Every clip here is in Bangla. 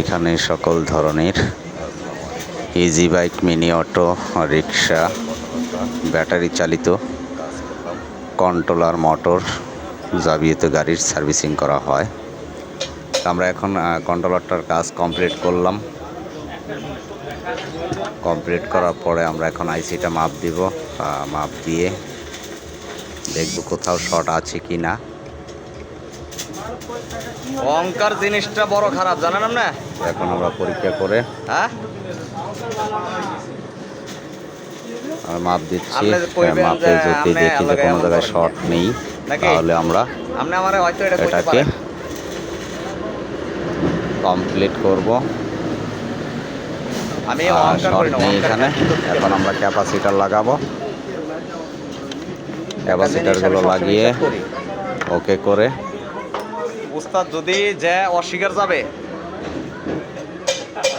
এখানে সকল ধরনের easy bike mini auto rickshaw battery চালিত কন্ট্রোলার মোটর যাবিত গাড়ির সার্ভিসিং করা হয়। আমরা এখন কন্ট্রোলারটার কাজ কমপ্লিট করলাম। কমপ্লিট করার পরে আমরা এখন আইসিটা মাপ দিব। মাপ দিয়ে দেখব কোথাও শর্ট আছে কি না অঙ্কার জিনিসটা বড় খারাপ জানেন না এখন আমরা পরীক্ষা করে হ্যাঁ? মাপ দিচ্ছি আপনি যে মাপে যদি আপনি দেখি যে কোনো জায়গায় শর্ট নেই? তাহলে আমরা আপনি এটাকে কমপ্লিট করব। আমি শর্ট নেই এখানে এখন আমরা ক্যাপাসিটার লাগাবো। ক্যাপাসিটারগুলো লাগিয়ে ওকে করে উস্তাদ যদি যে অস্বীকার যাবে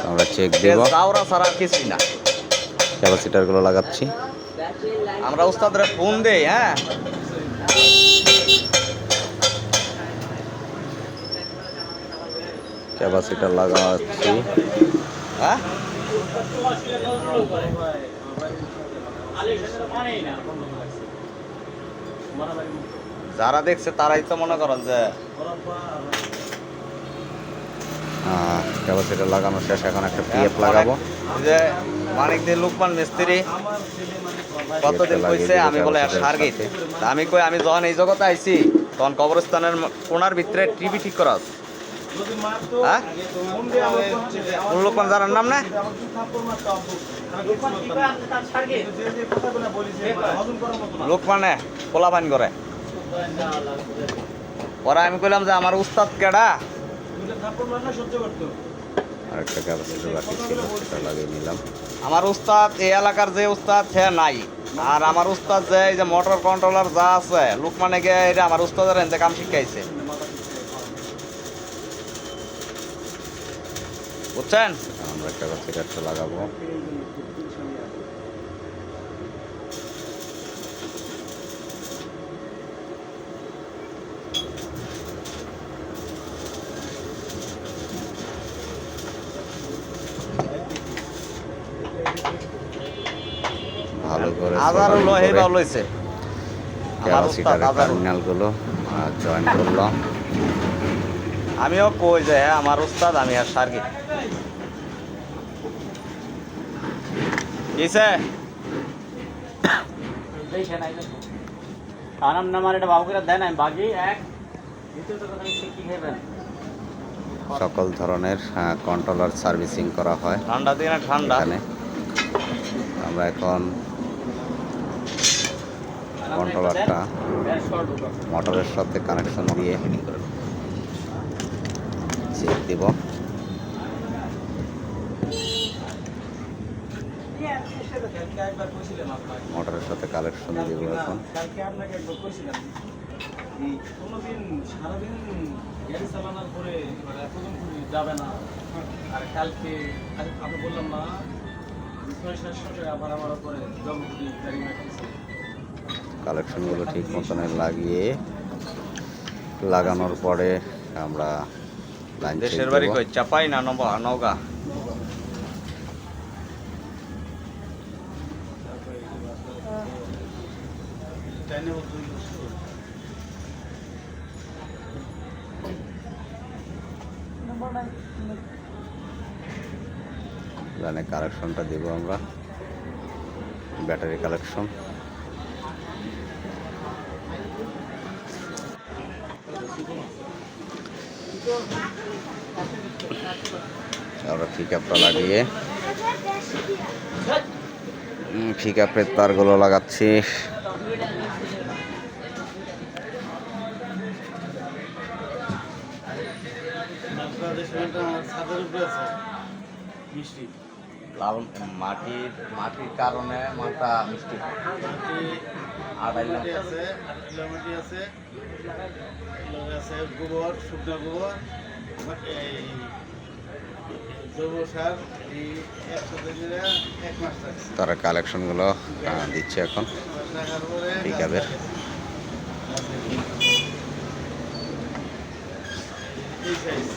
আমরা চেক দিব। যাওরা ছাড়া কিছুই না। ক্যাপাসিটারগুলো লাগাচ্ছি। আমরা উস্তাদরে ফোন দেই হ্যাঁ? ক্যাপাসিটার লাগাচ্ছি। হ্যাঁ? যারা দেখছে তারাই তো মনে করেন যে ক্যাপাসিটার লাগানো শেষ এখন একটা পিএফ লাগাবো। যে মানিক দিয়ে লুকমান মিস্ত্রি কতদিন কইছে? আমি বলে সাথে। তা আমি কই আমি যখন এই জগতে আইছি তখন কবরস্থানের কোনার ভিতরে টিভি ঠিক করা আছে। হ্যাঁ? লোকমান জানার নাম না? লোকমানে পোলা পান করে। ওরা আমি কইলাম যে আমার উস্তাদ কেডা? আর একটা বাকি ছিল সেটা লাগিয়ে নিলাম। আমার উস্তাদ এই এলাকার যে উস্তাদ সে নাই। আর আমার উস্তাদ যে এই যে মোটর কন্ট্রোলার যা আছে লুকমানে গিয়ে এটা আমার উস্তাদের এনতে কাম শিখাইছে। বুঝছেন? আমরা ক্যাপাসিটারটা লাগাবো। ভালো করে লহে বা লইছে। ক্যাপাসিটারের টার্মিনালগুলো জয়েন করলাম আমিও কই যে হ্যাঁ আমার উস্তাদ আমি আর সার্গি আনাম নামার এটা দেন আমি এক। কি সকল ধরনের কন্ট্রোলার সার্ভিসিং করা হয় ঠান্ডা দিনে ঠান্ডা। আমরা এখন কন্ট্রোলারটা মোটরের সাথে কানেকশন দিয়ে চেক দিব। মোটরের সাথে কানেকশন দিব এখন। কোনোদিন সারাদিন গাড়ি চালানোর পরে যাবে না আর কালকে আমি বললাম না কালেকশনগুলো ঠিক মতন লাগিয়ে লাগানোর পরে আমরা দেশের বাড়ি। কই? চাপাই না টাইনে লাইনে কালেকশনটা দেব আমরা। Battery collection. আমরা পিকআপটা লাগিয়ে। পিকআপের তারগুলো লাগাচ্ছি। মিষ্টি। লাবণ মাটির মাটির কারণে মাথা মিষ্টি। আছে মাটি আছে আছে গোবর শুকনো গোবর এই জৈব সার এই একসাথে মিলে এক মাস তারা কালেকশনগুলো দিচ্ছে এখন। পিকআপের এই সাইজ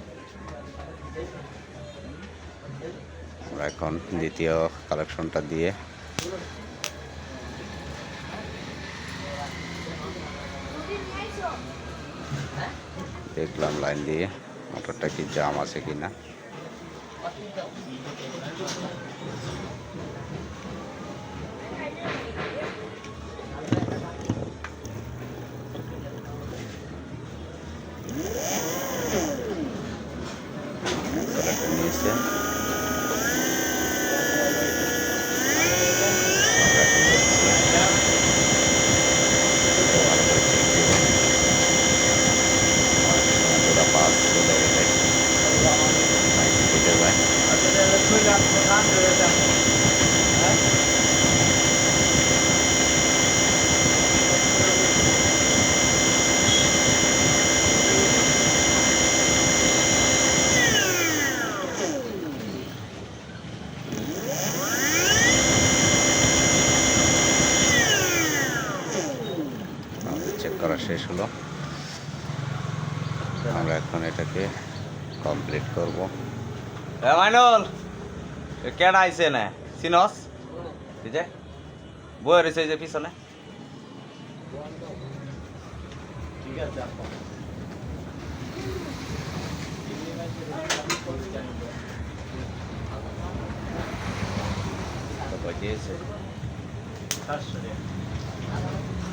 আমরা এখন দ্বিতীয় কালেকশনটা দিয়ে দেখলাম লাইন দিয়ে মোটরটা কি জাম আছে কিনা। কালেক্টর নিয়েছে। চেক করা শেষ হলো। আমরা এখন এটাকে কমপ্লিট করব। এ কেডা আইছে না? সিনস এই যে বই রয়েছে যে পিছনে। ঠিক আছে।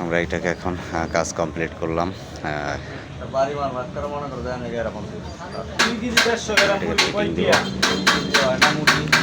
আমরা এটাকে এখন কাজ কমপ্লিট করলাম। মনে